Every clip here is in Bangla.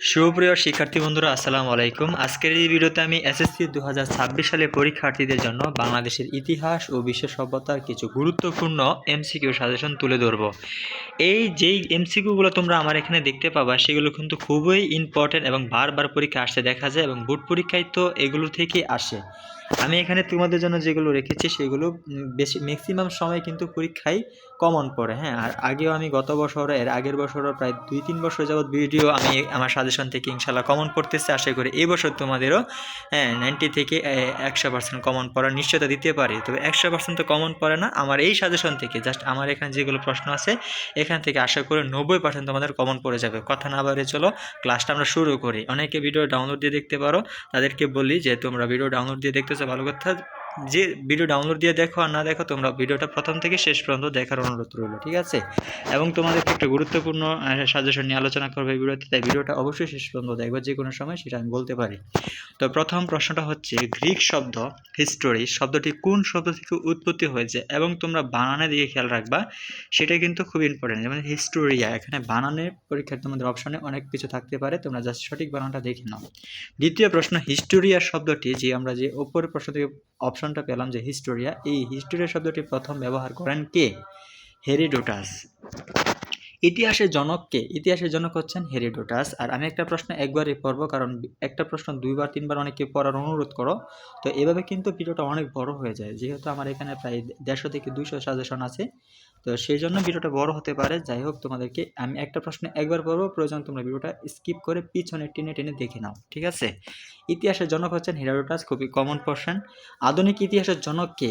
সুপ্রিয় শিক্ষার্থী বন্ধুরা, আসসালামু আলাইকুম। আজকের এই ভিডিওতে আমি এসএসসি দু হাজার ছাব্বিশ সালে পরীক্ষার্থীদের জন্য বাংলাদেশের ইতিহাস ও বিশ্ব সভ্যতার কিছু গুরুত্বপূর্ণ এমসিকিউ সাজেশন তুলে ধরব। এই যেই এমসিকিউগুলো তোমরা আমার এখানে দেখতে পাবা, সেগুলো কিন্তু খুবই ইম্পর্টেন্ট এবং বারবার পরীক্ষা আসতে দেখা যায় এবং বোর্ড পরীক্ষায় তো এগুলো থেকে আসে। আমি এখানে তোমাদের জন্য যেগুলো রেখেছি, সেগুলো বেশি ম্যাক্সিমাম সময় কিন্তু পরীক্ষায় কমন পড়ে হ্যাঁ? আর আগেও আমি গত বছর, এর আগের বছরও প্রায় দুই, তিন বছর যাবৎ ভিডিও আমি আমার সাজেশন থেকে ইনশাল্লাহ কমন পড়তেছে। আশা করি এই বছর তোমাদেরও হ্যাঁ নাইনটি থেকে একশো পার্সেন্ট কমন পড়ার নিশ্চয়তা দিতে পারি। তবে একশো পার্সেন্ট তো কমন পড়ে না। আমার এই সাজেশন থেকে জাস্ট আমার এখানে যেগুলো প্রশ্ন আছে, এখান থেকে আশা করি নব্বই পার্সেন্ট তোমাদের কমন পড়ে যাবে। কথা না বাড়িয়ে চলো ক্লাসটা আমরা শুরু করি। অনেকে ভিডিও ডাউনলোড দিয়ে দেখতে পারো, তাদেরকে বলি যে তোমরা ভিডিও ডাউনলোড দিয়ে দেখতেছো, ভালো কথা। যে ভিডিও ডাউনলোড দিয়ে দেখো আর না দেখো, তোমরা ভিডিওটা প্রথম থেকে শেষ পর্যন্ত দেখার অনুরোধ রইল, ঠিক আছে? এবং তোমাদেরকে একটা গুরুত্বপূর্ণ সাজেশন নিয়ে আলোচনা করবে এই ভিডিওতে, তাই ভিডিওটা অবশ্যই শেষ পর্যন্ত দেখবে, যে কোনো সময় সেটা আমি বলতে পারি। তো প্রথম প্রশ্নটা হচ্ছে, গ্রিক শব্দ হিস্টোরি শব্দটি কোন শব্দ থেকে উৎপত্তি হয়েছে? এবং তোমরা বানানে দিকে খেয়াল রাখবা, সেটা কিন্তু খুব ইম্পর্টেন্ট যেমন হিস্টোরিয়া এখানে বানানের পরীক্ষার তোমাদের অপশনে অনেক কিছু থাকতে পারে, তোমরা জাস্ট সঠিক বানানটা দেখে নাও। দ্বিতীয় প্রশ্ন হিস্টোরিয়া শব্দটি, যে আমরা যে ওপরের প্রশ্ন থেকে অপশনটা পেলাম যে হিস্টোরিয়া এই হিস্টোরিয়া শব্দটি প্রথম ব্যবহার করেন কে? হেরিডোটাস। ইতিহাসের জনককে, ইতিহাসের জনক হচ্ছেন হেরিডোটাস। আর আমি একটা প্রশ্ন একবারই পড়ব, কারণ একটা প্রশ্ন দুইবার, তিনবার অনেকে পড়ার অনুরোধ করো। তো এভাবে কিন্তু ভিডিওটা অনেক বড় হয়ে যায়। যেহেতু আমার এখানে প্রায় দেড়শো থেকে দুইশো সাজেশন আছে, তো সেই জন্য ভিডিওটা বড় হতে পারে। যাই হোক, তোমাদেরকে আমি একটা প্রশ্ন একবার পড়ব, প্রয়োজন তোমরা ভিডিওটা স্কিপ করে পিছনে টেনে টেনে দেখে নাও, ঠিক আছে? ইতিহাসের জনক হচ্ছেন হেরাডোটাস, খুবই কমন কোশ্চেন আধুনিক ইতিহাসের জনককে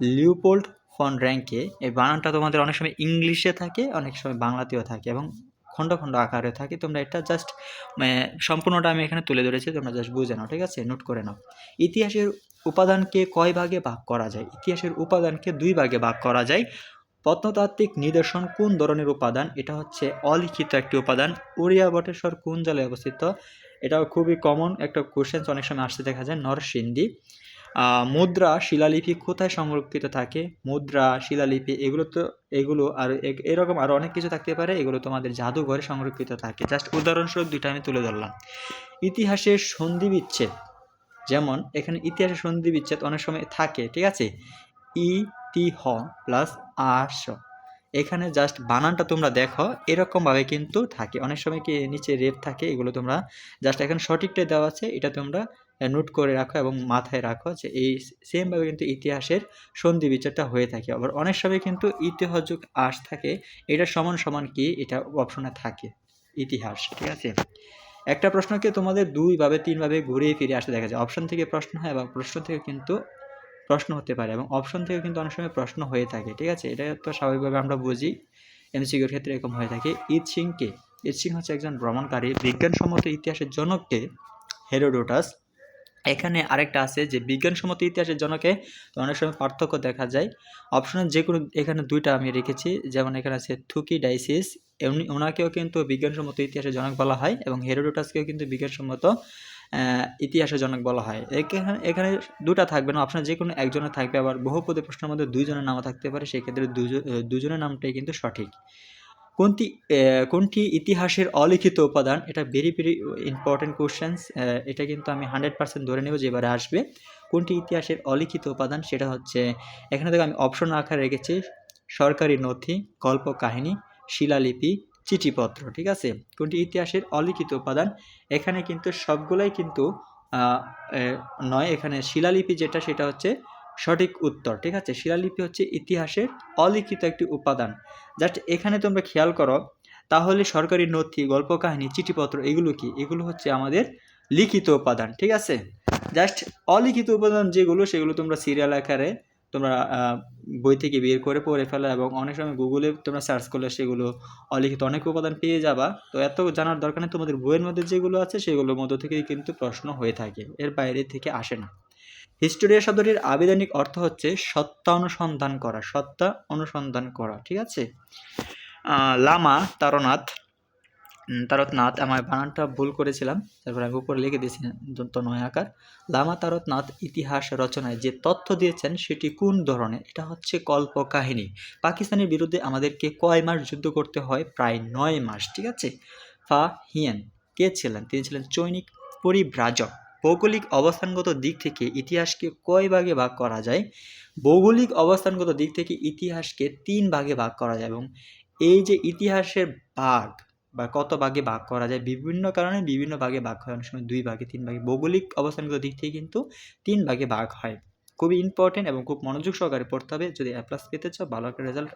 লিওপোল্ড ফন র্যাঙ্কে, এই বানানটা তোমাদের অনেক সময় ইংলিশে থাকে, অনেক সময় বাংলাতেও থাকে এবং খণ্ড খণ্ড আকারে থাকে। তোমরা এটা জাস্ট মানে সম্পূর্ণটা আমি এখানে তুলে ধরেছি, তোমরা জাস্ট বুঝে নাও, ঠিক আছে? নোট করে নাও। ইতিহাসের উপাদানকে কয় ভাগে ভাগ করা যায়? ইতিহাসের উপাদানকে দুই ভাগে ভাগ করা যায়। প্রত্নতাত্ত্বিক নিদর্শন কোন ধরনের উপাদান? এটা হচ্ছে অলিখিত একটি উপাদান। উড়িয়া বটেশ্বর কোন জেলায় অবস্থিত? এটাও খুবই কমন একটা কোশ্চেন অনেক সময় আসতে দেখা যায়। নরসিংদী। মুদ্রা শিলালিপি কোথায় সংরক্ষিত থাকে? মুদ্রা, শিলালিপি, এগুলো তো, এগুলো আর এরকম আরও অনেক কিছু থাকতে পারে, এগুলো তোমাদের জাদুঘরে সংরক্ষিত থাকে। জাস্ট উদাহরণস্বরূপ দুইটা আমি তুলে ধরলাম। ইতিহাসের সন্ধি বিচ্ছেদ যেমন এখানে ইতিহাসের সন্ধি বিচ্ছেদ অনেক সময় থাকে, ঠিক আছে? ই তি হ, প্লাস আস এখানে জাস্ট বানানটা তোমরা দেখো, এরকমভাবে কিন্তু থাকে। অনেক সময় কি নিচে রেপ থাকে, এগুলো তোমরা জাস্ট এখানে সঠিকটাই দেওয়া আছে, এটা তোমরা নোট করে রাখো এবং মাথায় রাখো যে এই সেমভাবে কিন্তু ইতিহাসের সন্ধি বিচারটা হয়ে থাকে। আবার অনেক সময় কিন্তু ইতিহাস যুগ আস থাকে, এটা সমান সমান কি এটা অপশনে থাকে, ইতিহাস, ঠিক আছে? একটা প্রশ্নকে তোমাদের দুইভাবে, তিনভাবে ঘুরিয়ে ফিরে আসতে দেখা যায়। অপশন থেকে প্রশ্ন হয় এবং প্রশ্ন থেকে কিন্তু প্রশ্ন হতে পারে এবং অপশন থেকে কিন্তু অনেক সময় প্রশ্ন হয়ে থাকে, ঠিক আছে? এটা তো স্বাভাবিকভাবে আমরা বুঝি। এমসিকিউর ক্ষেত্রে এরকম হয়ে থাকে। ঈদ সিংকে ঈদ সিং হচ্ছে একজন ভ্রমণকারী, বিজ্ঞানসম্মত ইতিহাসের জনককে হেরোডোটাস এখানে আরেকটা আছে যে বিজ্ঞানসম্মত ইতিহাসের জনকে তো অনেক সময় পার্থক্য দেখা যায়। অপশনের যে কোনো এখানে দুইটা আমি রেখেছি, যেমন এখানে আছে থুকি ডাইসিস এমনি ওনাকেও কিন্তু বিজ্ঞানসম্মত ইতিহাসের জনক বলা হয় এবং হেরোডোটাসকেও কিন্তু বিজ্ঞানসম্মত ইতিহাসের জনক বলা হয়। এখানে এখানে দুটা থাকবে না অপশন যে কোনো একজনের থাকবে, আবার বহুপদী প্রশ্নের মধ্যে দুইজনের নামও থাকতে পারে, সেক্ষেত্রে দুজন দুজনের নামটাই কিন্তু সঠিক। কোনটি কোনটি ইতিহাসের অলিখিত উপাদান? এটা ভেরি ভেরি ইম্পর্টেন্ট কোশ্চেন্স এটা কিন্তু আমি হান্ড্রেড পার্সেন্ট ধরে নেব যে এবারে আসবে। কোনটি ইতিহাসের অলিখিত উপাদান? সেটা হচ্ছে, এখানে দেখো আমি অপশন আকারে রেখেছি, সরকারি নথি, গল্প কাহিনী, শিলালিপি, চিঠিপত্র, ঠিক আছে? কোনটি ইতিহাসের অলিখিত উপাদান? এখানে কিন্তু সবগুলাই কিন্তু নয়, এখানে শিলালিপি যেটা, সেটা হচ্ছে সঠিক উত্তর, ঠিক আছে? শিলালিপি হচ্ছে ইতিহাসের অলিখিত একটি উপাদান। জাস্ট এখানে তোমরা খেয়াল করো, তাহলে সরকারি নথি গল্প কাহিনী চিঠিপত্র এগুলো কি? এগুলো হচ্ছে আমাদের লিখিত উপাদান, ঠিক আছে? জাস্ট অলিখিত উপাদান যেগুলো, সেগুলো তোমরা সিরিয়াল আকারে তোমরা বই থেকে বের করে পড়ে ফেলা এবং অনেক সময় গুগলে তোমরা সার্চ করলে সেগুলো অলিখিত অনেক উপাদান পেয়ে যাবা। তো এত জানার দরকার নেই, তোমাদের বইয়ের মধ্যে যেগুলো আছে, সেগুলোর মধ্য থেকেই কিন্তু প্রশ্ন হয়ে থাকে, এর বাইরে থেকে আসে না। হিস্টোরিয়া শব্দটির আবেদনিক অর্থ হচ্ছে সত্তা অনুসন্ধান করা সত্তা অনুসন্ধান করা ঠিক আছে? লামা তারনাথ উম, তারকনাথ আমার বানানটা ভুল করেছিলাম তারপর আমি উপরে লিখে দিয়েছি দন্ত নয় আকার। লামা তারকনাথ ইতিহাস রচনায় যে তথ্য দিয়েছেন সেটি কোন ধরনের? এটা হচ্ছে কল্প কাহিনী পাকিস্তানের বিরুদ্ধে আমাদেরকে কয় মাস যুদ্ধ করতে হয়? প্রায় নয় মাস ঠিক আছে? ফা হিয়েন কে ছিলেন? তিনি ছিলেন চৈনিক পরিব্রাজক। ভৌগোলিক অবস্থানগত দিক থেকে ইতিহাসকে কয় ভাগে ভাগ করা যায়? ভৌগোলিক অবস্থানগত দিক থেকে ইতিহাসকে তিন ভাগে ভাগ করা যায় এবং এই যে ইতিহাসের ভাগ বা কত ভাগে ভাগ করা যায়, বিভিন্ন কারণে বিভিন্ন ভাগে ভাগ হয়, অনেক সময় দুই ভাগে, তিন ভাগে, ভৌগোলিক অবস্থানগত দিক থেকে কিন্তু তিন ভাগে ভাগ হয়। খুবই ইম্পর্টেন্ট এবং খুব মনোযোগ সহকারে পড়তে হবে। যদি এ প্লাস পেতে চাও, ভালো একটা রেজাল্ট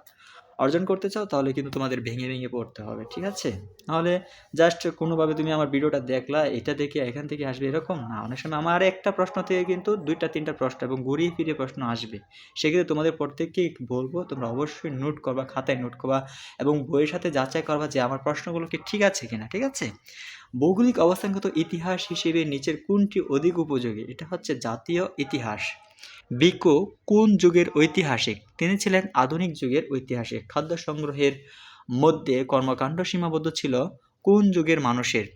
অর্জন করতে চাও, তাহলে কিন্তু তোমাদের ভেঙে ভেঙে পড়তে হবে, ঠিক আছে? নাহলে জাস্ট কোনোভাবে তুমি আমার ভিডিওটা দেখলা, এটা দেখে এখান থেকে আসবে এরকম? না, অনেক সময় আমার একটা প্রশ্ন থেকে কিন্তু দুইটা, তিনটা প্রশ্ন এবং ঘুরিয়ে ফিরে প্রশ্ন আসবে। সেক্ষেত্রে তোমাদের প্রত্যেককেই বলব, তোমরা অবশ্যই নোট করবা, খাতায় নোট করবা এবং বইয়ের সাথে যাচাই করবা যে আমার প্রশ্নগুলো কি ঠিক আছে কিনা, ঠিক আছে? ভৌগোলিক অবস্থানগত ইতিহাস হিসেবে নিচের কোনটি অধিক উপযোগী? এটা হচ্ছে জাতীয় ইতিহাস। বিকো কোন যুগের ঐতিহাসিক? তিনি ছিলেন আধুনিক যুগের ঐতিহাসিক। খাদ্য সংগ্রহের মধ্যে কর্মকাণ্ড সীমাবদ্ধ ছিল কোন যুগের মানুষের?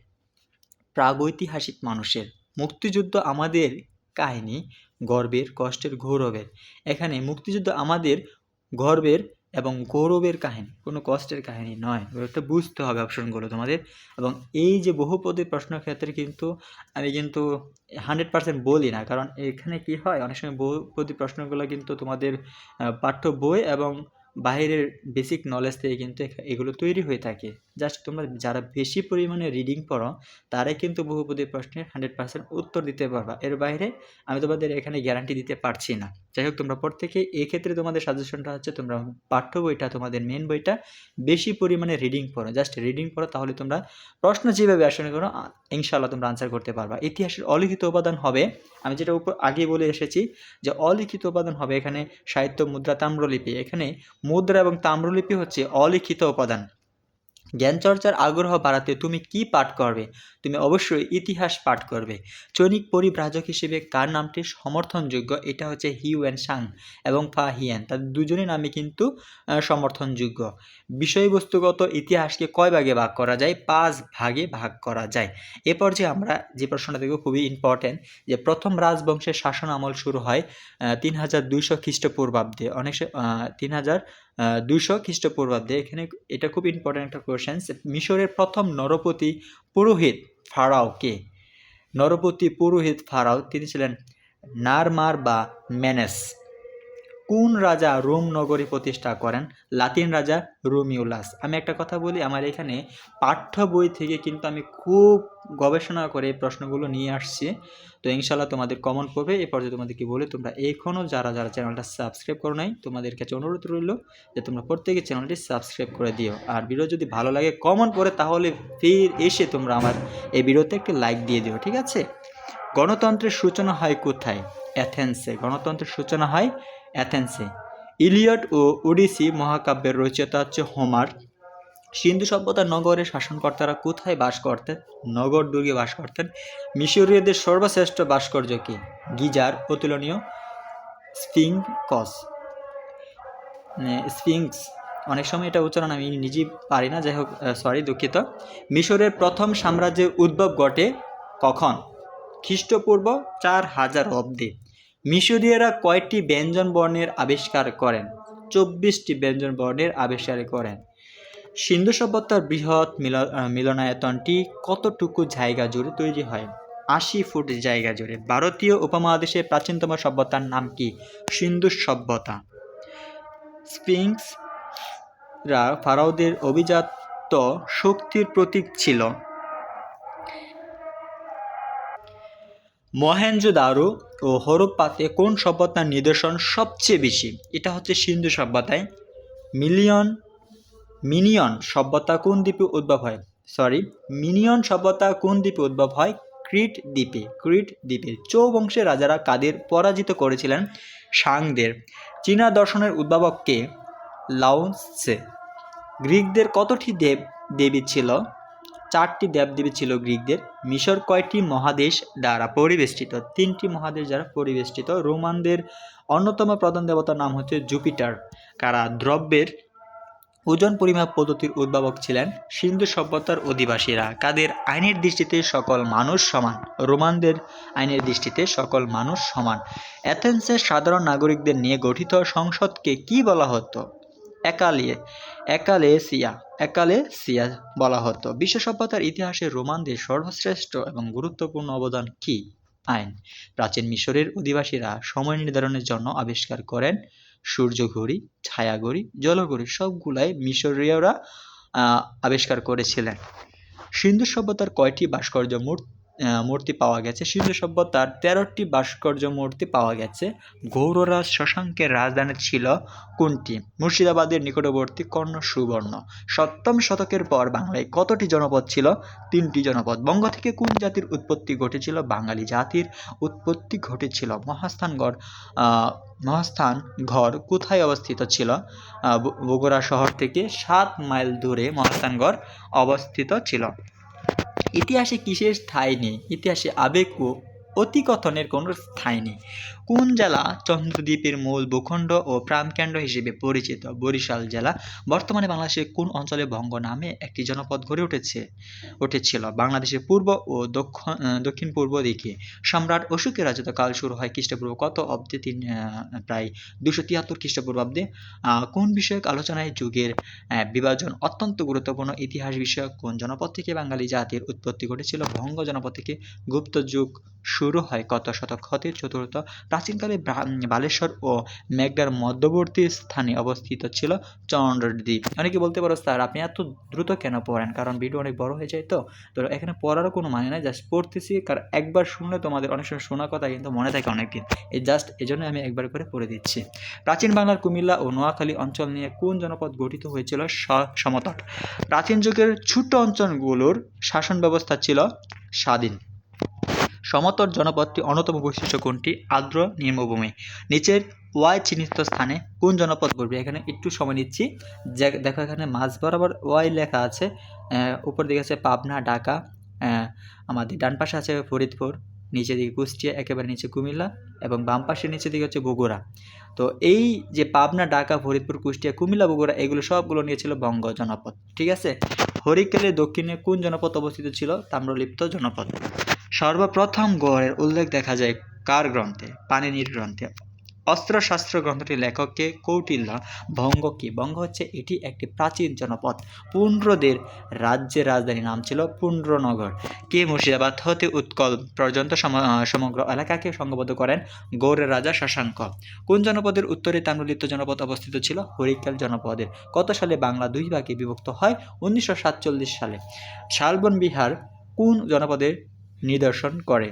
প্রাগৈতিহাসিক মানুষের। মুক্তিযুদ্ধ আমাদের কাহিনী, গর্বের, কষ্টের, গৌরবের। এখানে মুক্তিযুদ্ধ আমাদের গর্বের এবং গৌরবের কাহিনী, কোনো কষ্টের কাহিনী নয়। একটা বুঝতে হবে অপশনগুলো তোমাদের। এবং এই যে বহুপদী প্রশ্ন ক্ষেত্রে কিন্তু আমি কিন্তু হান্ড্রেড পার্সেন্ট বলি না, কারণ এখানে কি হয়, অনেক সময় বহুপদী প্রশ্নগুলো কিন্তু তোমাদের পাঠ্য বই এবং বাইরের বেসিক নলেজ থেকে কিন্তু এগুলো তৈরি হয়ে থাকে। জাস্ট তোমরা যারা বেশি পরিমাণে রিডিং পড়ো, তারাই কিন্তু বহুপদী প্রশ্নের হান্ড্রেড পার্সেন্ট উত্তর দিতে পারবা। এর বাইরে আমি তোমাদের এখানে গ্যারান্টি দিতে পারছি না। যাই হোক, তোমরা প্রত্যেকে এক্ষেত্রে তোমাদের সাজেশনটা হচ্ছে তোমরা পাঠ্য বইটা, তোমাদের মেন বইটা বেশি পরিমাণে রিডিং পড়ো। জাস্ট রিডিং পড়ো, তাহলে তোমরা প্রশ্ন যেভাবে আসলে করো ইনশাআল্লাহ তোমরা আনসার করতে পারবা। ইতিহাসের অলিখিত উপাদান হবে, আমি যেটা উপর আগে বলে এসেছি যে অলিখিত উপাদান হবে এখানে সাহিত্য, মুদ্রা, তাম্রলিপি। এখানে মুদ্রা এবং তাম্রলিপি হচ্ছে অলিখিত উপাদান। জ্ঞান চর্চার আগ্রহ বাড়াতে তুমি কি পাঠ করবে? তুমি অবশ্যই ইতিহাস পাঠ করবে। চৈনিক পরিব্রাজক হিসেবে কার নামটি সমর্থনযোগ্য? এটা হচ্ছে হিউ অ্যান্ড সাং এবং ফা হিয়ান। তাদের দুজনের নামে কিন্তু সমর্থনযোগ্য। বিষয়বস্তুগত ইতিহাসকে কয় ভাগে ভাগ করা যায়? পাঁচ ভাগে ভাগ করা যায়। এ পর্যায়ে আমরা যে প্রশ্নটা দেখব খুবই ইম্পর্ট্যান্ট যে প্রথম রাজবংশের শাসন আমল শুরু হয় তিন হাজার দুইশো খ্রিস্টপূর্বাব্দে। অনেক তিন হাজার দুইশো খ্রিস্টপূর্বাব্দে এখানে এটা খুব ইম্পর্ট্যান্ট একটা কোয়েশ্চেন মিশরের প্রথম নরপতি পুরোহিত ফারাও কে? নরপতি পুরোহিত ফারাও তিনি ছিলেন নারমার বা ম্যানেস। কোন রাজা রোম নগরী প্রতিষ্ঠা করেন? লাতিন রাজা রোমিউলাস। আমি একটা কথা বলি, আমার এখানে পাঠ্য বই থেকে কিন্তু আমি খুব গবেষণা করে এই প্রশ্নগুলো নিয়ে আসছি। তো ইনশাল্লাহ তোমাদের কমন পড়বে এই পর্যায়ে তোমাদেরকে বলে, তোমরা এখনও যারা যারা চ্যানেলটা সাবস্ক্রাইব করো নাই, তোমাদের কাছে অনুরোধ রইল যে তোমরা প্রত্যেকে চ্যানেলটি সাবস্ক্রাইব করে দিও। আর ভিডিও যদি ভালো লাগে কমন পড়ে তাহলে ফির এসে তোমরা আমার এই ভিডিওতে একটি লাইক দিয়ে দিও, ঠিক আছে? গণতন্ত্রের সূচনা হয় কোথায়? অ্যাথেন্সে। গণতন্ত্রের সূচনা হয় অ্যাথেন্সে। ইলিয়ট ও ওডিসি মহাকাব্যের রচয়িতা হচ্ছে হোমার। সিন্ধু সভ্যতার নগরের শাসনকর্তারা কোথায় বাস করতেন? নগর দুর্গে বাস করতেন। মিশরীয়দের সর্বশ্রেষ্ঠ ভাস্কর্য কি? গিজার, অতুলনীয় স্ফিংকস। স্ফিংস। অনেক সময় এটা উচ্চারণ আমি নিজেই পারি না, যাই হোক সরি দুঃখিত। মিশরের প্রথম সাম্রাজ্যের উদ্ভব ঘটে কখন? খ্রিস্টপূর্ব চার হাজার অব্দে মিশরীয়রা কয়টি ব্যঞ্জন বর্ণের আবিষ্কার করেন? চব্বিশটি ব্যঞ্জন বর্ণের আবিষ্কার করেন। সিন্ধু সভ্যতার বৃহৎ মিল মিলনায়তনটি কতটুকু জায়গা জুড়ে তৈরি হয়? আশি ফুট জায়গা জুড়ে। ভারতীয় উপমহাদেশের প্রাচীনতম সভ্যতার নাম কি? সিন্ধু সভ্যতা। স্পিংসরা ফারাওদের অভিজাত শক্তির প্রতীক ছিল মহেঞ্জোদারো ও হরপ্পাতে কোন সভ্যতার নিদর্শন সবচেয়ে বেশি? এটা হচ্ছে সিন্ধু সভ্যতায়। মিলিয়ন, মিনিয়ন সভ্যতা কোন দ্বীপে উদ্ভব হয়? সরি মিনিয়ন সভ্যতা কোন দ্বীপে উদ্ভব হয়? ক্রিট দ্বীপে ক্রিট দ্বীপে। চৌ বংশের রাজারা কাদের পরাজিত করেছিলেন? সাংদের। চীনা দর্শনের উদ্ভাবককে লাউসে গ্রিকদের কতটি দেব, দেবী ছিল? চারটি দেবদেবী ছিল গ্রিকদের। মিশর কয়টি মহাদেশ দ্বারা পরিবেষ্টিত? তিনটি মহাদেশ দ্বারা পরিবেষ্টিত। রোমানদের অন্যতম প্রধান দেবতার নাম হচ্ছে জুপিটার। কারা? দ্রব্যের ওজন পরিমাপ পদ্ধতির উদ্ভাবক ছিলেন সিন্ধু সভ্যতার অধিবাসীরা। কাদের? আইনের দৃষ্টিতে সকল মানুষ সমান। রোমানদের আইনের দৃষ্টিতে সকল মানুষ সমান। অ্যাথেন্সের সাধারণ নাগরিকদের নিয়ে গঠিত সংসদকে কি বলা হতো? একালিয়ে একালেসিয়া একালেসিয়া বলা হতো। বিশ্ব সভ্যতার ইতিহাসে রোমানদের সর্বশ্রেষ্ঠ এবং গুরুত্বপূর্ণ অবদান কি? আইন। প্রাচীন মিশরের অধিবাসীরা সময় নির্ধারণের জন্য আবিষ্কার করেন সূর্য ঘড়ি ছায়া ঘড়ি জলঘড়ি সবগুলাই মিশরীয়রা আবিষ্কার করেছিলেন। সিন্ধু সভ্যতার কয়টি ভাস্কর্য মূর- আহ, মূর্তি পাওয়া গেছে। সিন্ধু সভ্যতার তেরোটি ভাস্কর্য মূর্তি পাওয়া গেছে। গৌররাজ শশাঙ্কের রাজধানী ছিল কোনটি? মুর্শিদাবাদের নিকটবর্তী কর্ণ সুবর্ণ সপ্তম শতকের পর বাংলায় কতটি জনপদ ছিল? তিনটি জনপদ। বঙ্গ থেকে কোন জাতির উৎপত্তি ঘটেছিল? বাঙালি জাতির উৎপত্তি ঘটেছিল। মহাস্থানগড় মহাস্থান ঘর কোথায় অবস্থিত ছিল? বগুড়া শহর থেকে সাত মাইল দূরে মহাস্থানগড় অবস্থিত ছিল। ইতিহাসে কিসের স্থায় নেই? ইতিহাসে আবেগ ও অতিকথনের কোনো স্থায়ী নেই। কোন জেলা চন্দ্রদ্বীপের মূল ভূখণ্ড ও প্রাণকেন্দ্র হিসেবে পরিচিত? বরিশাল জেলা। বর্তমানে বাংলাদেশের কোন অঞ্চলে বঙ্গ নামে একটি জনপদ গড়ে উঠেছে? উঠেছিল বাংলাদেশের পূর্ব ও দক্ষিণ দক্ষিণ পূর্ব দিকে। সম্রাট অশোকের রাজত্বকাল শুরু হয় খ্রিস্টপূর্ব কত অব্দে? তিন প্রায় দুশো তিয়াত্তর খ্রিস্টপূর্বাব্দে কোন বিষয়ক আলোচনায় যুগের বিভাজন অত্যন্ত গুরুত্বপূর্ণ ইতিহাস বিষয়ক কোন জনপদ থেকে বাঙালি জাতির উৎপত্তি ঘটেছিল? ভঙ্গ জনপদ থেকে গুপ্ত যুগ শুরু হয় কত শতক? হতে চতুর্থ প্রাচীনকালে বালেশ্বর ও মেঘনার মধ্যবর্তী স্থানে অবস্থিত ছিল চন্দ্রদ্বীপ। অনেকে বলতে পারো, স্যার, আপনি এত দ্রুত কেন পড়েন? কারণ ভিডিও অনেক বড় হয়ে যায় তো। তো এখানে পড়ারও কোনো মানে নাই, জাস্ট পড়তেছি। কারণ একবার শুনলে তোমাদের অনেক সময় শোনা কথা কিন্তু মনে থাকে অনেকদিন। এই জাস্ট এই জন্য আমি একবার করে পড়ে দিচ্ছি। প্রাচীন বাংলার কুমিল্লা ও নোয়াখালী অঞ্চল নিয়ে কোন জনপদ গঠিত হয়েছিল সমতট? প্রাচীন যুগের ছোট্ট অঞ্চলগুলোর শাসন ব্যবস্থা ছিল স্বাধীন। সমতট জনপদটি অন্যতম বৈশিষ্ট্য কোনটি? আর্দ্র নিম্নভূমি। নিচের ওয়াই চিহ্নিত স্থানে কোন জনপদ পড়বে এখানে একটু সময় নিচ্ছি। দেখো এখানে মাঝ বরাবর ওয়াই লেখা আছে। উপর দিকে আছে পাবনা, ঢাকা। আমাদের ডান পাশে আছে ফরিদপুর। নিচের দিকে কুষ্টিয়া, একেবারে নিচে কুমিল্লা এবং বাম পাশের নিচের দিকে হচ্ছে বগুড়া। তো এই যে পাবনা, ঢাকা, ফরিদপুর, কুষ্টিয়া, কুমিল্লা, বগুড়া, এগুলো সবগুলো নিয়েছিল বঙ্গ জনপদ। ঠিক আছে? হরিকেলের দক্ষিণে কোন জনপদ অবস্থিত ছিল? তাম্রলিপ্ত জনপদ। সর্বপ্রথম গড়ের উল্লেখ দেখা যায় কার গ্রন্থে? পানিনির গ্রন্থে। অস্ত্রশাস্ত্র গ্রন্থটির লেখককে কৌটিল্য, ভঙ্গ কি? ভঙ্গ হচ্ছে এটি একটি প্রাচীন জনপদ। পুণ্ড্রদের রাজ্যের রাজধানী নাম ছিল পুণ্ড্রনগর কে মুর্শিদাবাদ হতে উৎকল পর্যন্ত সমগ্র এলাকাকে সংঘবদ্ধ করেন গৌড়ের রাজা শশাঙ্ক। কোন জনপদের উত্তরে তাম্রলিপ্ত জনপদ অবস্থিত ছিল? হরিকাল জনপদের। কত সালে বাংলা দুই ভাগে বিভক্ত হয়? উনিশশো সাতচল্লিশ সালে। শালবন বিহার কোন জনপদের নিদর্শন করে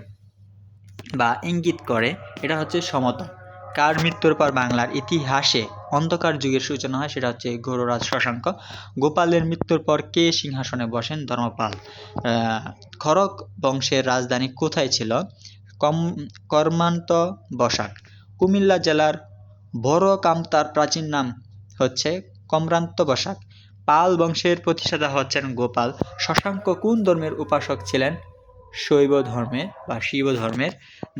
বা ইঙ্গিত করে, এটা হচ্ছে সমতা। কার মৃত্যুর পর বাংলার ইতিহাসে অন্ধকার যুগের সূচনা হয় সেটা হচ্ছে গৌররাজ শশাঙ্ক। গোপালের মৃত্যুর পর কে সিংহাসনে বসেন? ধর্মপাল। খড়গ বংশের রাজধানী কোথায় ছিল? কম, কর্মান্ত বসাক। কুমিল্লা জেলার বড় কামতার প্রাচীন নাম হচ্ছে কমরান্ত বসাক। পাল বংশের প্রতিষ্ঠাতা হচ্ছেন গোপাল। শশাঙ্ক কোন ধর্মের উপাসক ছিলেন? শৈব ধর্মের বা শিব ধর্মের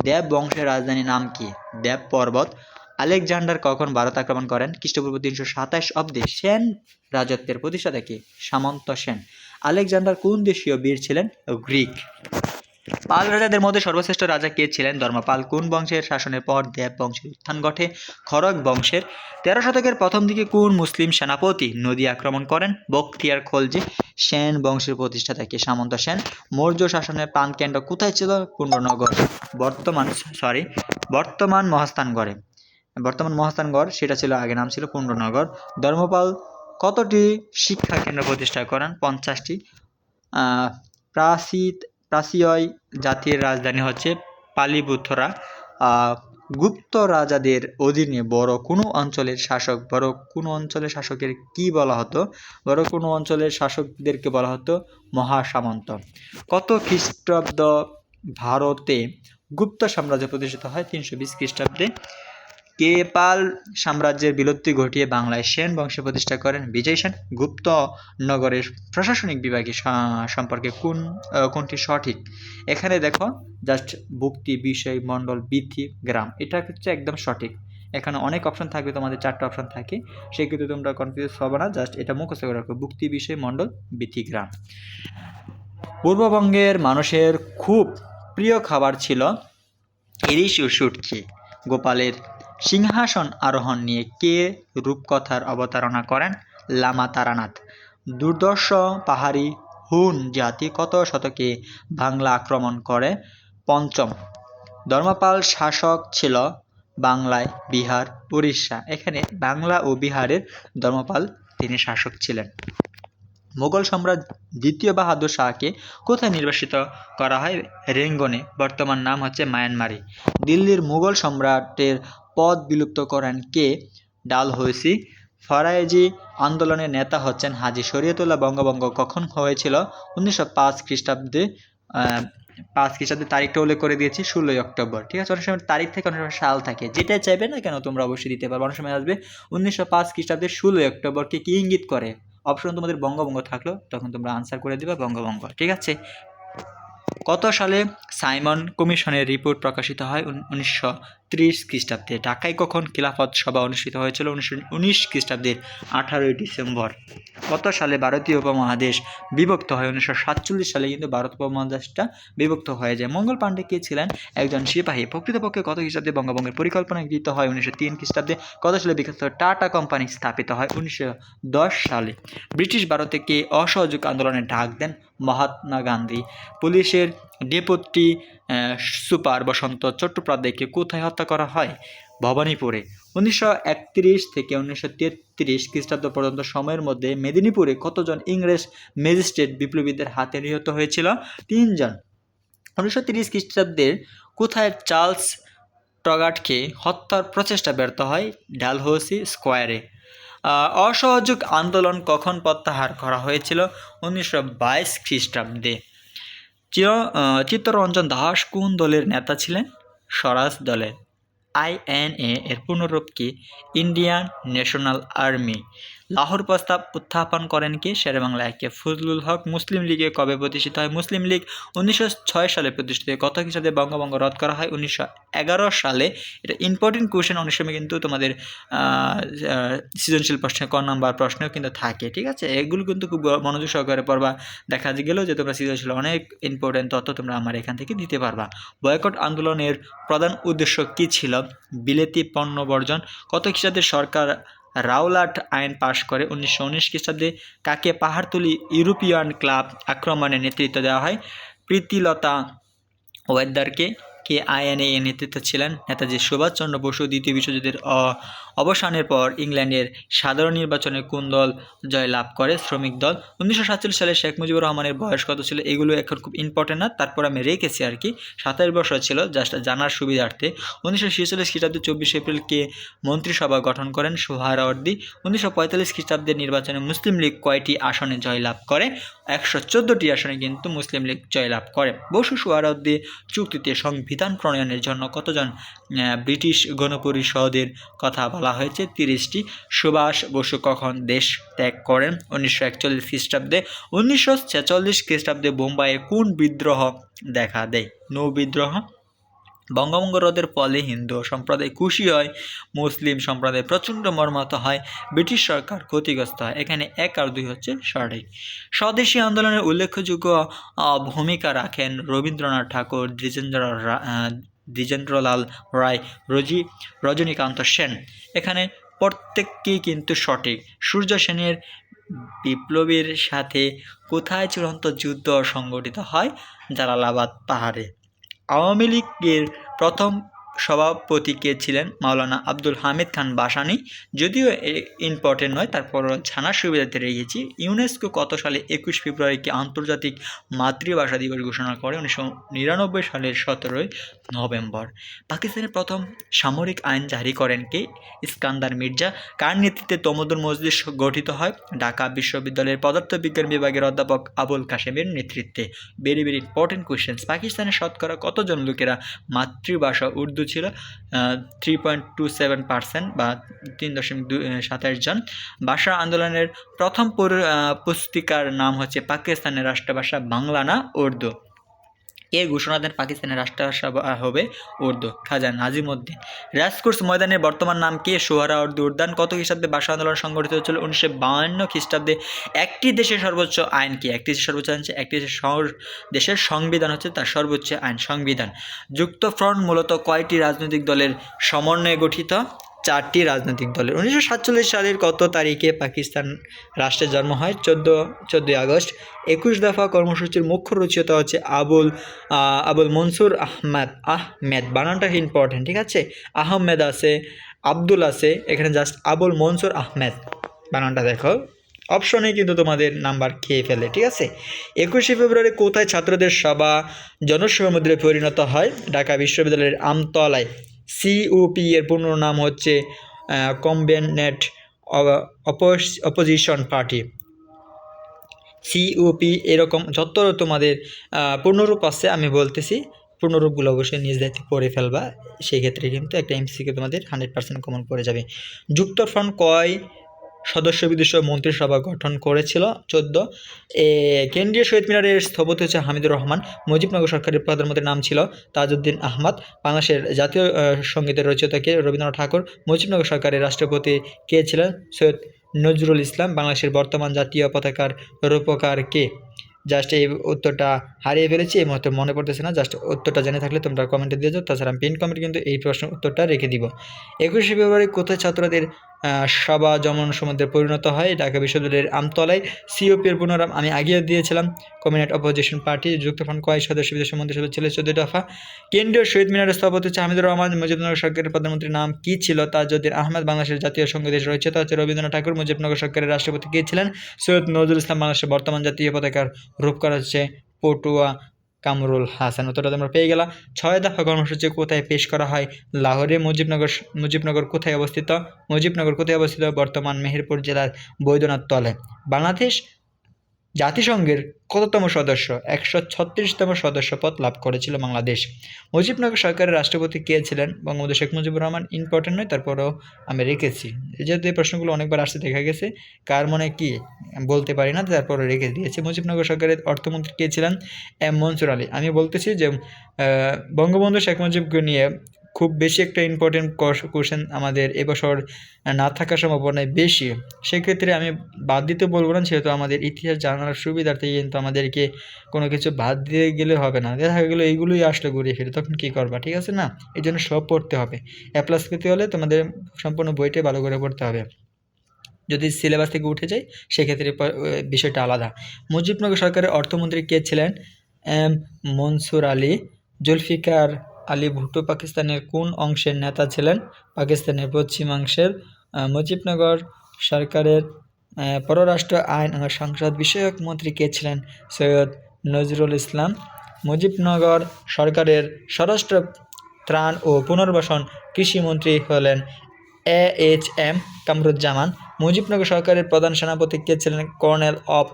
দেব বংশের রাজধানীর নাম কি? দেব পর্বত। আলেকজান্ডার কখন ভারত আক্রমণ করেন? খ্রিস্টপূর্ব তিনশো সাতাশ অব্দে সেন রাজত্বের প্রতিষ্ঠাতা কি? সামন্ত সেন। আলেকজান্ডার কোন দেশীয় বীর ছিলেন? গ্রিক। পাল রাজাদের মধ্যে সর্বশ্রেষ্ঠ রাজা কে ছিলেন? ধর্মপাল কোন বংশের শাসনের পর দেব বংশের উত্থান ঘটে? খড়গ বংশের। তেরো শতকের প্রথম দিকে কোন মুসলিম সেনাপতি নদী আক্রমণ করেন? বখতিয়ার খলজি। সেন বংশের প্রতিষ্ঠাতা কে? সামন্ত সেন। মৌর্য শাসনের প্রাণকেন্দ্র কোথায় ছিল? পুণ্ডনগর বর্তমান সরি বর্তমান মহাস্থানগড়ে। বর্তমান মহাস্থানগড়, সেটা ছিল, আগে নাম ছিল পুণ্ডনগর ধর্মপাল কতটি শিক্ষা কেন্দ্র প্রতিষ্ঠা করেন? পঞ্চাশটি। প্রাচীত প্রাচীয় জাতির রাজধানী হচ্ছে পালিবুথরা। গুপ্ত রাজাদের অধীনে বড় কোনো অঞ্চলের শাসক, বড় কোনো অঞ্চলের শাসকের কি বলা হতো? বড় কোনো অঞ্চলের শাসকদেরকে বলা হতো মহাসামন্ত। কত খ্রিস্টাব্দ ভারতে গুপ্ত সাম্রাজ্য প্রতিষ্ঠিত হয়? তিনশো বিশ খ্রিস্টাব্দে। কে পাল সাম্রাজ্যের বিলুপ্তি ঘটিয়ে বাংলায় সেন বংশ প্রতিষ্ঠা করেন বিজয় সেন গুপ্ত নগরের প্রশাসনিক বিভাগের সা- সম্পর্কে কোন কোনটি সঠিক? এখানে দেখো জাস্ট ভুক্তি বিষয়, মণ্ডল, বিধি, গ্রাম, এটা হচ্ছে একদম সঠিক। এখানে অনেক অপশন থাকবে, তোমাদের চারটা অপশন থাকে। সেক্ষেত্রে তোমরা কনফিউজ হবে না জাস্ট এটা মুখস্থ করে রাখো। ভুক্তি বিষয়, মণ্ডল, বিধি, গ্রাম। পূর্ববঙ্গের মানুষের খুব প্রিয় খাবার ছিল ইলিশ ও শুটকি। গোপালের সিংহাসন আরোহণ নিয়ে কে রূপকথার অবতারণা করেন? লামা তারানাথ। দুর্দর্শ পাহাড়ি হুন জাতি কত শতকে বাংলা আক্রমণ করে? পঞ্চম। ধর্মপাল শাসক ছিল বাংলায় বিহার, উড়িষ্যা। এখানে বাংলা ও বিহারের ধর্মপাল তিনি শাসক ছিলেন। মোগল সম্রাট দ্বিতীয় বাহাদুর শাহকে কোথায় নির্বাসিত করা হয়? রেঙ্গনে। বর্তমান নাম হচ্ছে মায়ানমারি। দিল্লির মুঘল সম্রাটের পদ বিলুপ্ত করেন কে? ডাল ডালহৌসি ফরায়েজি আন্দোলনের নেতা হচ্ছেন হাজি শরীয়তুল্লাহ বঙ্গভঙ্গ। কখন হয়েছিল? উনিশশো পাঁচ খ্রিস্টাব্দে পাঁচ খ্রিস্টাব্দে তারিখটা উল্লেখ করে দিয়েছি, ষোলোই অক্টোবর। ঠিক আছে, অনেক সময় তারিখ থেকে অনেক সময় সাল থাকে। যেটাই চাইবে না কেন তোমরা অবশ্যই দিতে পারবে। অনেক সময় আসবে, উনিশশো পাঁচ খ্রিস্টাব্দে ষোলোই অক্টোবরকে কি ইঙ্গিত করে? অপশন তোমাদের বঙ্গভঙ্গ থাকল, তখন তোমরা আনসার করে দিবে বঙ্গভঙ্গ। ঠিক আছে? কত সালে সাইমন কমিশনের রিপোর্ট প্রকাশিত হয়? উনিশশো ত্রিশ খ্রিস্টাব্দে ঢাকায় কখন খিলাফত সভা অনুষ্ঠিত হয়েছিল? উনিশশো উনিশ খ্রিস্টাব্দের আঠারোই ডিসেম্বর। কত সালে ভারতীয় উপমহাদেশ বিভক্ত হয়। উনিশশো সাতচল্লিশ সালে কিন্তু ভারত উপমহাদেশটা বিভক্ত হয়ে যায়। মঙ্গল পাণ্ডে কে ছিলেন? একজন সিপাহী। প্রকৃতপক্ষে কত খ্রিস্টাব্দে বঙ্গভঙ্গের পরিকল্পনা গৃহীত হয়? উনিশশো তিন খ্রিস্টাব্দে কত সালে বিখ্যাত টাটা কোম্পানি স্থাপিত হয়? উনিশশো দশ সালে ব্রিটিশ ভারতে কে অসহযোগ আন্দোলনে ডাক দেন? মহাত্মা গান্ধী। পুলিশের ডেপুটি সুপার বসন্ত চট্টোপাধ্যায়কে কোথায় হত্যা করা হয়? ভবানীপুরে। উনিশশো একত্রিশ থেকে উনিশশো তেত্রিশ খ্রিস্টাব্দ পর্যন্ত সময়ের মধ্যে মেদিনীপুরে কতজন ইংরেজ ম্যাজিস্ট্রেট বিপ্লবীদের হাতে নিহত হয়েছিল? তিনজন। উনিশশো তিরিশ খ্রিস্টাব্দের কোথায় চার্লস টগাটকে হত্যার প্রচেষ্টা ব্যর্থ হয়? ডালহৌসি স্কোয়ারে। অসহযোগ আন্দোলন কখন প্রত্যাহার করা হয়েছিল? উনিশশো বাইশ খ্রিস্টাব্দে। চির- চিত্তরঞ্জন দাস কোন দলের নেতা ছিলেন? স্বরাজ দলের আইএনএ এর পুনরূপ কি? Indian national army. লাহোর প্রস্তাব উত্থাপন করেন কি? শেরেবাংলা একে। ফজলুল হক মুসলিম লীগে কবে প্রতিষ্ঠিত হয়? মুসলিম লীগ উনিশশো ছয় সালে প্রতিষ্ঠিত। কত খ্রিস্টাব্দে বঙ্গভঙ্গ রদ করা হয় উনিশশো এগারো সালে। এটা ইম্পর্টেন্ট কোয়েশ্চেন অনেক সময় কিন্তু তোমাদের সৃজনশীল প্রশ্নে ক নাম্বার প্রশ্নেও কিন্তু থাকে, ঠিক আছে? এগুলো কিন্তু খুব মনোযোগ সহকারে পড়বা। দেখা গেলেও যে তোমরা সৃজনশীল অনেক ইম্পর্টেন্ট তথ্য তোমরা আমার এখান থেকে দিতে পারবা। বয়কট আন্দোলনের প্রধান উদ্দেশ্য কী ছিল? বিলেতি পণ্য বর্জন। কত খ্রিস্টাব্দে সরকার রাওলাট আইন পাশ করে উনিশশো উনিশ খ্রিস্টাব্দে কাকে পাহাড়তলি ইউরোপিয়ান ক্লাব আক্রমণে নেতৃত্ব দেওয়া হয়? প্রীতিলতা ওয়েদারকে কে আইএনএ নেতৃত্ব ছিলেন? নেতাজি সুভাষচন্দ্র বসু দ্বিতীয় বিশ্বযুদ্ধের অবসানের পর ইংল্যান্ডের সাধারণ নির্বাচনে কোন দল জয়লাভ করে? শ্রমিক দল। উনিশশো সাতচল্লিশ সালে শেখ মুজিবুর রহমানের বয়স কত ছিল? এগুলো এখন খুব ইম্পর্টেন্ট না। তারপর আমি রেখেছি আর কি। সাতাশ বছর ছিল জাস্ট জানার সুবিধার্থে। উনিশশো ছেচল্লিশ খ্রিস্টাব্দে চব্বিশে এপ্রিলকে মন্ত্রিসভা গঠন করেন সোহরাওয়ার্দী। উনিশশো পঁয়তাল্লিশ খ্রিস্টাব্দের নির্বাচনে মুসলিম লীগ কয়টি আসনে জয়লাভ করে? একশো চোদ্দোটি আসনে কিন্তু মুসলিম লীগ জয়লাভ করে। বসু সোহরাওয়ার্দী চুক্তিতে সংবিধান প্রণয়নের জন্য কতজন ব্রিটিশ গণপরিষদের কথা বলা হয়েছে, তিরিশটি সুভাষ বসু কখন দেশ ত্যাগ করেন? উনিশশো একচল্লিশ খ্রিস্টাব্দে। উনিশশো ছেচল্লিশ খ্রিস্টাব্দে বোম্বাইয়ে কোন বিদ্রোহ দেখা দেয়? নৌ বিদ্রোহ। বঙ্গভঙ্গ রোধের ফলে হিন্দু সম্প্রদায় খুশি হয়, মুসলিম সম্প্রদায় প্রচণ্ড মর্মাহত হয়, ব্রিটিশ সরকার ক্ষতিগ্রস্ত হয়। এখানে এক আর দুই হচ্ছে সঠিক। স্বদেশী আন্দোলনের উল্লেখযোগ্য ভূমিকা রাখেন রবীন্দ্রনাথ ঠাকুর দ্বিজেন্দ্র দ্বিজেন্দ্রলাল রায়, রজি, রজনীকান্ত সেন। এখানে প্রত্যেককেই কিন্তু সঠিক। সূর্য সেনের বিপ্লবীর সাথে কোথায় চূড়ান্ত যুদ্ধ সংগঠিত হয়? জালালাবাদ পাহাড়ে। আওয়ামী লীগের প্রথম সভাপতি কে ছিলেন মাওলানা আব্দুল হামিদ খান বাসানি। যদিও ইম্পর্টেন্ট নয়, তারপর জানার সুবিধাতে রেখেছি। ইউনেস্কো কত সালে একুশ ফেব্রুয়ারিকে আন্তর্জাতিক মাতৃভাষা দিবস ঘোষণা করে? উনিশশো নিরানব্বই সালের সতেরোই নভেম্বর। পাকিস্তানের প্রথম সামরিক আইন জারি করেন কে? ইস্কান্দার মির্জা। কার নেতৃত্বে তমদুর মজলিস গঠিত হয়? ঢাকা বিশ্ববিদ্যালয়ের পদার্থবিজ্ঞান বিভাগের অধ্যাপক আবুল কাশেমের নেতৃত্বে। ভেরি ভেরি ইম্পর্টেন্ট কোয়েশ্চেন্স পাকিস্তানের শতকরা কতজন লোকেরা মাতৃভাষা উর্দু ছিল three point two seven percent বা তিন দশমিক দুই সাতাশ জন। ভাষা আন্দোলনের প্রথম পর- পুস্তিকার নাম হচ্ছে পাকিস্তানের রাষ্ট্রভাষা বাংলা না উর্দু। কে ঘোষণা দেন পাকিস্তানের রাষ্ট্রসভা হবে উর্দু, খাজা নাজিমউদ্দিন রাজকোর্স ময়দানের বর্তমান নাম কে? সোহারা উর্দু। উদ্যান কত খ্রিস্টাব্দে? ভাষা আন্দোলন সংগঠিত হয়েছিল উনিশশো বাহান্ন খ্রিস্টাব্দে। একটি দেশের সর্বোচ্চ আইন কি? একটি দেশের সর্বোচ্চ আইন একটি দেশের দেশের সংবিধান হচ্ছে তার সর্বোচ্চ আইন, সংবিধান। যুক্ত ফ্রন্ট মূলত কয়টি রাজনৈতিক দলের সমন্বয়ে গঠিত? চারটি রাজনৈতিক দলের। উনিশশো সাতচল্লিশ সালের কত তারিখে পাকিস্তান রাষ্ট্রের জন্ম হয়? চোদ্দ, চোদ্দোই আগস্ট। একুশ দফা কর্মসূচির মুখ্য রচিত হচ্ছে আবুল আবুল মনসুর আহমেদ আহমেদ। বানানটা ইম্পর্টেন্ট ঠিক আছে? আহমেদ আছে, আব্দুল আছে, এখানে জাস্ট আবুল মনসুর আহমেদ। বানানটা দেখো। অপশনে কিন্তু তোমাদের নাম্বার খেয়ে ফেলে, ঠিক আছে? একুশে ফেব্রুয়ারি কোথায় ছাত্রদের সভা? জনসমুদ্রে পরিণত হয় ঢাকা বিশ্ববিদ্যালয়ের আমতলায়। সিওপি এর পূর্ণ নাম হচ্ছে কম্বেনেট অপোজিশন পার্টি সিওপি এরকম যত তোমাদের পূর্ণরূপ আছে, আমি বলতেছি, পূর্ণরূপগুলো অবশ্যই নিজ দায়িত্বে পড়ে ফেলবা, সেই ক্ষেত্রে কিন্তু একটা এমসিকে তোমাদের হান্ড্রেড পার্সেন্ট কমন পড়ে যাবে। যুক্তফ্রন্ট কয় সদস্য বিদেশ মন্ত্রিসভা গঠন করেছিল চোদ্দ। এ, কেন্দ্রীয় শহীদ মিনারের স্থপতি হচ্ছে হামিদুর রহমান। মুজিবনগর সরকারের প্রধানমন্ত্রীর নাম ছিল তাজউদ্দিন আহমদ। বাংলাদেশের জাতীয় সঙ্গীতের রচয়িতা কে রবীন্দ্রনাথ ঠাকুর। মুজিবনগর সরকারের রাষ্ট্রপতি কে ছিলেন? সৈয়দ নজরুল ইসলাম। বাংলাদেশের বর্তমান জাতীয় পতাকার রূপকার কে? জাস্ট এই উত্তরটা হারিয়ে ফেলেছি, এই মুহূর্তে মনে পড়তেছে না। জাস্ট উত্তরটা জেনে থাকলে তোমরা কমেন্টে দিয়ে যাও। তাছাড়া আমি পিন কমেন্ট কিন্তু এই প্রশ্নের উত্তরটা রেখে দিব। একুশে ফেব্রুয়ারি কোথায় ছাত্রদের সভা জমন সমুদ্রে পরিণত হয় ঢাকা বিশ্ববিদ্যালয়ের আমতলায়। সিওপির পুনরাম আমি আগিয়ে দিয়েছিলাম। কমিউনিট অপোজিশন পার্টি যুক্তফ্রন্ট কয়েক সদস্য বিদেশ মন্ত্রিসভা ছিল চোদ্দ দফা। কেন্দ্রীয় শহীদ মিনারের স্থপতি হচ্ছে হামিদুর রহমান, মুজিবনগর সরকারের প্রধানমন্ত্রীর নাম কী ছিল তাজউদ্দিন আহমেদ বাংলাদেশের জাতীয় সঙ্গীতের রচিত হচ্ছে রবীন্দ্রনাথ ঠাকুর, মুজিবনগর সরকারের রাষ্ট্রপতি কে ছিলেন? সৈয়দ নজরুল ইসলাম বাংলাদেশের বর্তমান জাতীয় পতাকার রূপ করা হচ্ছে পটুয়া। কামরুল হাসান। উত্তরটা তোমরা পেয়ে গেলাম ছয় দফা কর্মসূচি কোথায় পেশ করা হয়? লাহোরে মুজিবনগর মুজিবনগর কোথায় অবস্থিত? মুজিবনগর কোথায় অবস্থিত? বর্তমান মেহেরপুর জেলার বৈদ্যনাথ তলে বাংলাদেশ জাতিসংঘের কততম সদস্য? একশো ছত্রিশতম সদস্য পদ লাভ করেছিল বাংলাদেশ। মুজিবনগর সরকারের রাষ্ট্রপতি কে ছিলেন? বঙ্গবন্ধু শেখ মুজিবুর রহমান ইম্পর্টেন্ট নয়, তারপরেও আমি রেখেছি। যেহেতু এই প্রশ্নগুলো অনেকবার আসতে দেখা গেছে, কার মনে কি বলতে পারি না তারপরে রেখে দিয়েছি। মুজিবনগর সরকারের অর্থমন্ত্রী কে ছিলেন? এম মনসুর আলী। আমি বলতেছি যে বঙ্গবন্ধু শেখ মুজিবকে নিয়ে খুব বেশি একটা ইম্পর্টেন্ট কোশ্চেন আমাদের এবছর না থাকার সম্ভাবনায় বেশি। সেক্ষেত্রে আমি বাদ দিতে বলব না, যেহেতু আমাদের ইতিহাস জানার সুবিধার্থে কিন্তু আমাদেরকে কোনো কিছু বাদ দিয়ে গেলে হবে না। দেখা গেলো এইগুলোই আসলে ঘুরিয়ে ফিরে, তখন কী করবা, ঠিক আছে না? এই জন্য সব পড়তে হবে। অ্যাপ্লাস পেতে হলে তোমাদের সম্পূর্ণ বইটাই ভালো করে পড়তে হবে। যদি সিলেবাস থেকে উঠে যায় সেক্ষেত্রে বিষয়টা আলাদা। মুজিবনগর সরকারের অর্থমন্ত্রী কে ছিলেন? এম মনসুর আলী। জুলফিকার আলী ভুট্টো পাকিস্তানের কোন অংশের নেতা ছিলেন? পাকিস্তানের পশ্চিমাংশের মুজিবনগর সরকারের পররাষ্ট্র আইন ও সংসদ বিষয়ক মন্ত্রী কে ছিলেন? সৈয়দ নজরুল ইসলাম। মুজিবনগর সরকারের স্বরাষ্ট্র ত্রাণ ও পুনর্বাসন কৃষিমন্ত্রী হলেন A H M Kamaruzzaman. Mujibnagar সরকারের প্রধান সেনাপতি কে ছিলেন? Colonel of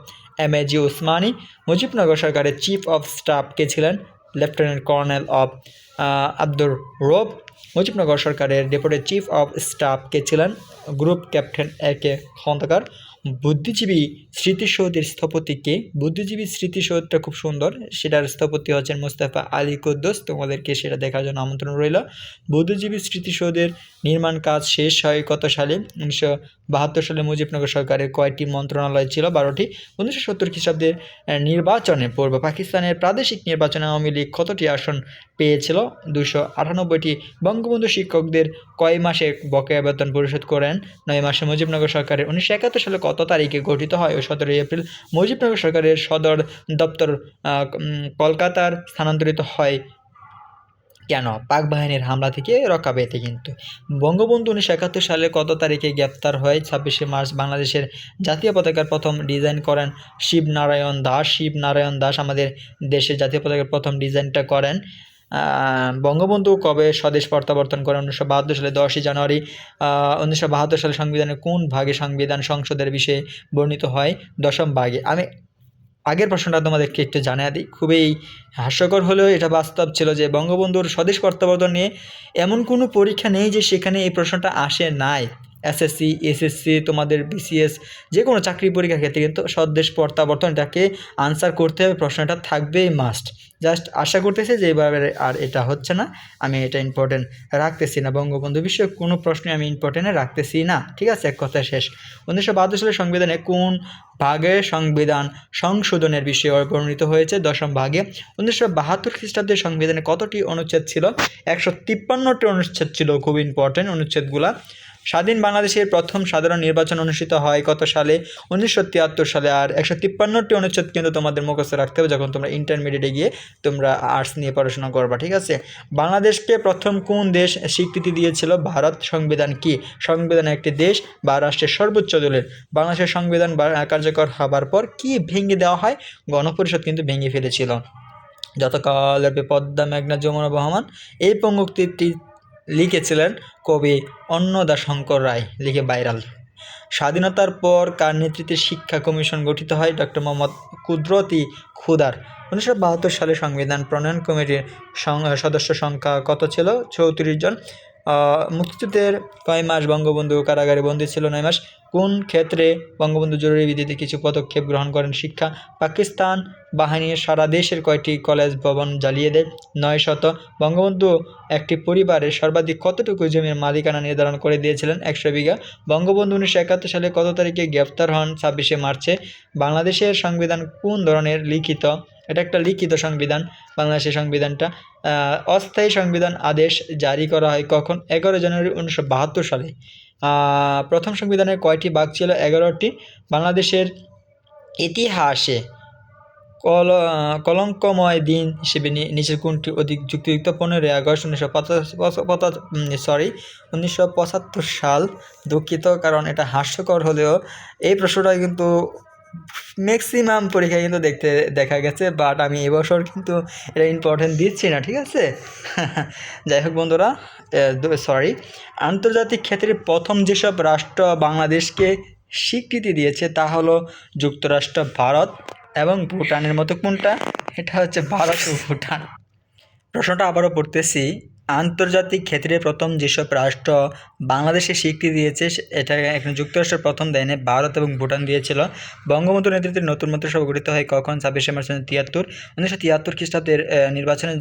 M A G Osmani. Mujibnagar সরকারের চিফ অফ স্টাফ কে ছিলেন? Lieutenant colonel of Abdur Rab Mujibnagar সরকারের ডেপুটি চিফ অফ স্টাফ কে ছিলেন? Group captain A K Khandakar. বুদ্ধিজীবী স্মৃতিসৌধের স্থপতি কে? বুদ্ধিজীবী স্মৃতিসৌধটা খুব সুন্দর। সেটার স্থপতি হচ্ছেন মুস্তাফা আলী কুদ্দোস। তোমাদেরকে সেটা দেখার জন্য আমন্ত্রণ রইল। বুদ্ধিজীবী স্মৃতিসৌধের নির্মাণ কাজ শেষ হয় কত সালে? উনিশশো বাহাত্তর সালে মুজিবনগর সরকারের কয়েকটি মন্ত্রণালয় ছিল বারোটি। উনিশশো সত্তর খ্রিস্টাব্দের নির্বাচনে পূর্ব পাকিস্তানের প্রাদেশিক নির্বাচনে আওয়ামী লীগ কতটি আসন পেয়েছিল। দুশো আটানব্বইটি বঙ্গবন্ধু শিক্ষকদের কয় মাসে বকেয়া বেতন পরিশোধ করেন? নয় মাসে মুজিবনগর সরকারের উনিশশো একাত্তর সালে কত তারিখে গঠিত হয় ও সতেরোই এপ্রিল মুজিবনগর সরকারের সদর দপ্তর কলকাতার স্থানান্তরিত হয়? কেন? পাক বাহিনীর হামলা থেকে রক্ষা পেতে কিন্তু। বঙ্গবন্ধু উনিশশো একাত্তর সালে কত তারিখে গ্রেপ্তার হয়? ছাব্বিশে মার্চ বাংলাদেশের জাতীয় পতাকার প্রথম ডিজাইন করেন শিবনারায়ণ দাস। শিবনারায়ণ দাস আমাদের দেশের জাতীয় পতাকার প্রথম ডিজাইনটা করেন। বঙ্গবন্ধু কবে স্বদেশ প্রত্যাবর্তন করেন উনিশশো বাহাত্তর সালে দশই জানুয়ারি উনিশশো বাহাত্তর সালে সংবিধানের কোন ভাগে সংবিধান সংসদের বিষয়ে বর্ণিত হয়? দশম ভাগে। আমি আগের প্রশ্নটা তোমাদেরকে একটু জানিয়ে দিই। খুবই হাস্যকর হলেও এটা বাস্তব ছিল যে বঙ্গবন্ধুর স্বদেশ প্রত্যাবর্তন নিয়ে এমন কোনো পরীক্ষা নেই যে সেখানে এই প্রশ্নটা আসে নাই। এসএসসি এসএসসি তোমাদের বিসিএস যে কোনো চাকরি পরীক্ষার ক্ষেত্রে কিন্তু স্বদেশ প্রত্যাবর্তন এটাকে আনসার করতে হবে, প্রশ্নটা থাকবেই মাস্ট জাস্ট আশা করতেছি যে এবারে আর এটা হচ্ছে না, আমি এটা ইম্পর্টেন্ট রাখতেছি না। বঙ্গবন্ধু বিষয়ে কোনো প্রশ্নে আমি ইম্পর্টেন্টে রাখতেছি না, ঠিক আছে? এক কথা শেষ। উনিশশো বাহাত্তর সালের সংবিধানে কোন ভাগে সংবিধান সংশোধনের বিষয়ে বর্ণিত হয়েছে? দশম ভাগে। উনিশশো বাহাত্তর খ্রিস্টাব্দে সংবিধানে কতটি অনুচ্ছেদ ছিল? একশো তিপ্পান্নটি অনুচ্ছেদ ছিল, খুব ইম্পর্টেন্ট অনুচ্ছেদগুলা। স্বাধীন বাংলাদেশের প্রথম সাধারণ নির্বাচন অনুষ্ঠিত হয় কত সালে? উনিশশো তিয়াত্তর সালে আর একশো তিপ্পান্নটি অনুচ্ছেদ কিন্তু তোমাদের মুখস্থ রাখতে হবে যখন তোমরা ইন্টারমিডিয়েটে গিয়ে তোমরা আর্টস নিয়ে পড়াশোনা করবা, ঠিক আছে? বাংলাদেশকে প্রথম কোন দেশ স্বীকৃতি দিয়েছিল? ভারত সংবিধান কি? সংবিধান একটি দেশ বা রাষ্ট্রের সর্বোচ্চ দলের। বাংলাদেশের সংবিধান কার্যকর হবার পর কি ভেঙে দেওয়া হয়? গণপরিষদ কিন্তু ভেঙে ফেলেছিল। যতকাল ব্যাপী মেঘনা যমুনা বহমান এই পঙ্গুক্তিটি লিখেছিলেন কবি অন্নদা শঙ্কর রায়, লিখে ভাইরাল। স্বাধীনতার পর কার নেতৃত্বে শিক্ষা কমিশন গঠিত হয়? ডক্টর মোহাম্মদ কুদরতি খুদার। উনিশশো বাহাত্তর সালে সংবিধান প্রণয়ন কমিটির সদস্য সংখ্যা কত ছিল? চৌত্রিশ জন। মুক্তিযুদ্ধের কয় মাস বঙ্গবন্ধু কারাগারে বন্দী ছিল? নয় মাস। কোন ক্ষেত্রে বঙ্গবন্ধু জরুরি ভিত্তিতে কিছু পদক্ষেপ গ্রহণ করেন? শিক্ষা, পাকিস্তান বাহিনী সারা দেশের কয়টি কলেজ ভবন জ্বালিয়ে দেয়? নয় শত। বঙ্গবন্ধু একটি পরিবারের সর্বাধিক কতটুকু জমির মালিকানা নির্ধারণ করে দিয়েছিলেন? একশো বিঘা। বঙ্গবন্ধু উনিশশো একাত্তর সালে কত তারিখে গ্রেফতার হন? ছাব্বিশে মার্চে। বাংলাদেশের সংবিধান কোন ধরনের লিখিত? এটা একটা লিখিত সংবিধান। বাংলাদেশের সংবিধানটা অস্থায়ী সংবিধান আদেশ জারি করা হয় কখন? এগারো জানুয়ারি উনিশশো বাহাত্তর সালে। প্রথম সংবিধানের কয়টি ভাগ ছিল? এগারোটি। বাংলাদেশের ইতিহাসে কল, কলঙ্কময় দিন হিসেবে নিচের কোনটি অধিক যুক্তিযুক্ত পনেরোই আগস্ট উনিশশো পঁচাশ সরি উনিশশো পঁচাত্তর সাল দুঃখিত, কারণ এটা হাস্যকর হলেও এই প্রশ্নটা কিন্তু ম্যাক্সিমাম পরীক্ষায় কিন্তু দেখতে, দেখা গেছে বাট আমি এবছর কিন্তু এটা ইম্পর্টেন্ট দিচ্ছি না, ঠিক আছে? যাই হোক বন্ধুরা সরি আন্তর্জাতিক ক্ষেত্রে প্রথম যেসব রাষ্ট্র বাংলাদেশকে স্বীকৃতি দিয়েছে তা হলো যুক্তরাষ্ট্র, ভারত এবং ভুটানের মতো কোনটা? এটা হচ্ছে ভারত ও ভুটান। প্রশ্নটা আবারও পড়তেছি। আন্তর্জাতিক ক্ষেত্রে প্রথম যেসব রাষ্ট্র বাংলাদেশে স্বীকৃতি দিয়েছে এটা এখানে যুক্তরাষ্ট্রের প্রথম দেয়নি ভারত এবং ভুটান দিয়েছিল। বঙ্গবন্ধু নেতৃত্বে নতুন মন্ত্রিসভা গঠিত হয় কখন? ছাব্বিশে মার্চ তিয়াত্তর। উনিশশো তিয়াত্তর খ্রিস্টাব্দের নির্বাচনে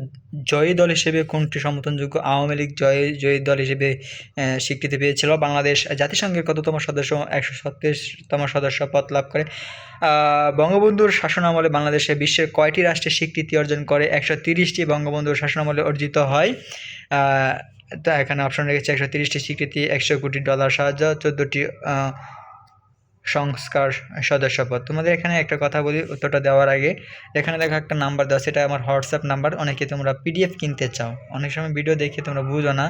জয়ী দল হিসেবে কোনটি সমর্থনযোগ্য? আওয়ামী লীগ জয়ী জয়ী দল হিসেবে স্বীকৃতি পেয়েছিল। বাংলাদেশ জাতিসংঘের কততম সদস্য? একশো ছত্রিশতম সদস্য পদ লাভ করে। বঙ্গবন্ধুর শাসনামলে বাংলাদেশে বিশ্বের কয়টি রাষ্ট্রে স্বীকৃতি অর্জন করে? একশো তিরিশটি বঙ্গবন্ধুর শাসনামলে অর্জিত হয়। তা এখানে অপশন রেখেছে একশো তিরিশটি স্বীকৃতি, একশো কোটি ডলার সাহায্য, চোদ্দোটি সংস্কার সদস্যপদ। তোমাদের এখানে একটা কথা বলি, উত্তরটা দেওয়ার আগে। এখানে দেখো একটা নাম্বার দেওয়া সেটা আমার হোয়াটসঅ্যাপ নাম্বার। অনেকে তোমরা পিডিএফ কিনতে চাও। অনেক সময় ভিডিও দেখে তোমরা বুঝো না।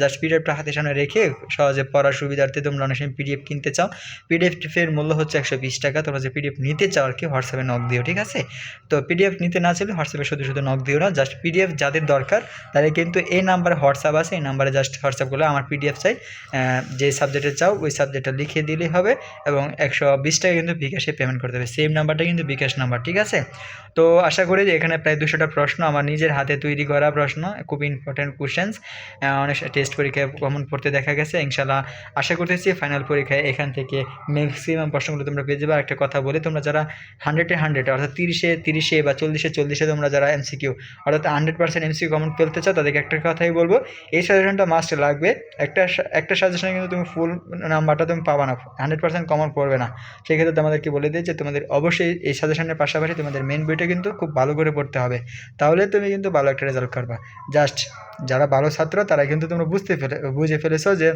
জাস্ট পিডিএফটা হাতের সামনে রেখে সহজে পড়ার সুবিধার্থে তোমরা অনেক সময় পিডিএফ কিনতে চাও। পিডিএফের মূল্য হচ্ছে একশো বিশ টাকা। তোমরা যে পিডিএফ নিতে চাও আর কি, হোয়াটসঅ্যাপে নক দিও, ঠিক আছে? তো পিডিএফ নিতে না চাইলে হোয়াটসঅ্যাপে শুধু শুধু নক দিও না। জাস্ট পিডিএফ যাদের দরকার তাদের কিন্তু এই নাম্বারে হোয়াটসঅ্যাপ আছে। এই নাম্বারে জাস্ট হোয়াটসঅ্যাপ করলে আমার পিডিএফ চাই। যে সাবজেক্টে চাও, ওই সাবজেক্টটা লিখে দিলেই হবে এবং একশো বিশ টাকা কিন্তু বিকাশে পেমেন্ট করতে হবে। সেম নাম্বারটা কিন্তু বিকাশ নাম্বার ঠিক আছে? তো আশা করি যে এখানে প্রায় দুশোটা প্রশ্ন, আমার নিজের হাতে তৈরি করা প্রশ্ন, খুব ইম্পর্টেন্ট কোশ্চেন্স অনেক টেস্ট পরীক্ষায় কমন পড়তে দেখা গেছে ইনশাল্লাহ আশা করতেছি ফাইনাল পরীক্ষায় এখান থেকে ম্যাক্সিমাম প্রশ্নগুলো তোমরা পেয়ে যাবে। একটা কথা বলে, তোমরা যারা হান্ড্রেডে হান্ড্রেড অর্থাৎ তিরিশে তিরিশে বা চল্লিশে চল্লিশে তোমরা যারা এমসিকিউ অর্থাৎ হান্ড্রেড পার্সেন্ট এমসিকিউ কমন ফেলতে চাও, তাদেরকে একটা কথাই বলব, এই সাজেশনটা মাস্ট লাগবে। একটা একটা সাজেশনে কিন্তু তুমি ফুল নাম্বারটা তুমি পাবা না হান্ড্রেড পার্সেন্ট কমন পড়বে। না। সেক্ষেত্রে তোমাদেরকে বলে দিই যে তোমাদের অবশ্যই এই সাজেশনের পাশাপাশি তোমাদের মেন বইটা কিন্তু খুব ভালো করে পড়তে হবে। তাহলে তুমি কিন্তু ভালো একটা রেজাল্ট করবা। জাস্ট যারা ভালো ছাত্র তারা কিন্তু তোমরা বুঝতে ফেলে বুঝে ফেলেছো যে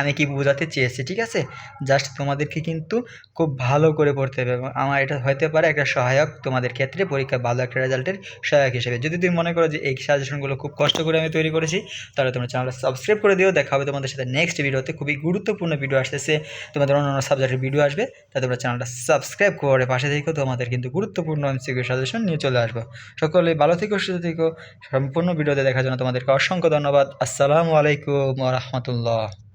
আমি কি বোঝাতে চেয়েছি, ঠিক আছে? জাস্ট তোমাদেরকে কিন্তু খুব ভালো করে পড়তে হবে এবং আমার এটা হতে পারে একটা সহায়ক তোমাদের ক্ষেত্রে পরীক্ষা ভালো একটা রেজাল্টের সহায়ক হিসেবে। যদি তুমি মনে করো যে এই সাজেশনগুলো খুব কষ্ট করে আমি তৈরি করেছি, তাহলে তোমরা চ্যানেলটা সাবস্ক্রাইব করে দিও। দেখা হবে তোমাদের সাথে নেক্সট ভিডিওতে খুবই গুরুত্বপূর্ণ ভিডিও আসতেছে। তোমাদের অন্যান্য সাবজেক্টের ভিডিও আসবে। তাই তোমরা চ্যানেলটা সাবস্ক্রাইব করে পাশে থেকেও তোমাদের কিন্তু গুরুত্বপূর্ণ এমসিকিউ সাজেশন নিয়ে চলে আসব। সকলে ভালো থেকো, সুস্থ থেকো। সম্পূর্ণ ভিডিওতে দেখার জন্য তোমাদেরকে অসংখ্য ধন্যবাদ। আসসালামু আলাইকুম রহমতুল্লাহ।